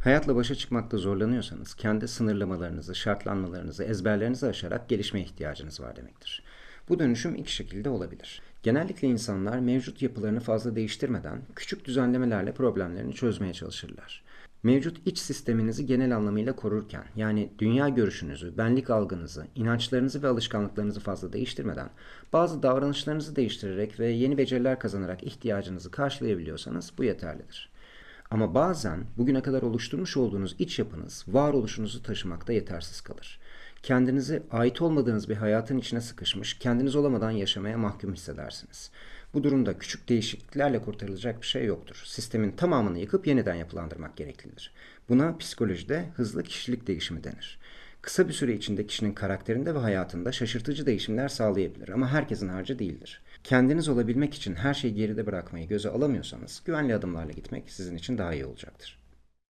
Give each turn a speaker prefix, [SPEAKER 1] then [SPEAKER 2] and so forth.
[SPEAKER 1] Hayatla başa çıkmakta zorlanıyorsanız kendi sınırlamalarınızı, şartlanmalarınızı, ezberlerinizi aşarak gelişmeye ihtiyacınız var demektir. Bu dönüşüm iki şekilde olabilir. Genellikle insanlar mevcut yapılarını fazla değiştirmeden küçük düzenlemelerle problemlerini çözmeye çalışırlar. Mevcut iç sisteminizi genel anlamıyla korurken, yani dünya görüşünüzü, benlik algınızı, inançlarınızı ve alışkanlıklarınızı fazla değiştirmeden, bazı davranışlarınızı değiştirerek ve yeni beceriler kazanarak ihtiyacınızı karşılayabiliyorsanız bu yeterlidir. Ama bazen bugüne kadar oluşturmuş olduğunuz iç yapınız varoluşunuzu taşımakta yetersiz kalır. Kendinizi ait olmadığınız bir hayatın içine sıkışmış, kendiniz olamadan yaşamaya mahkum hissedersiniz. Bu durumda küçük değişikliklerle kurtarılacak bir şey yoktur. Sistemin tamamını yıkıp yeniden yapılandırmak gereklidir. Buna psikolojide hızlı kişilik değişimi denir. Kısa bir süre içinde kişinin karakterinde ve hayatında şaşırtıcı değişimler sağlayabilir ama herkesin harcı değildir. Kendiniz olabilmek için her şeyi geride bırakmayı göze alamıyorsanız güvenli adımlarla gitmek sizin için daha iyi olacaktır.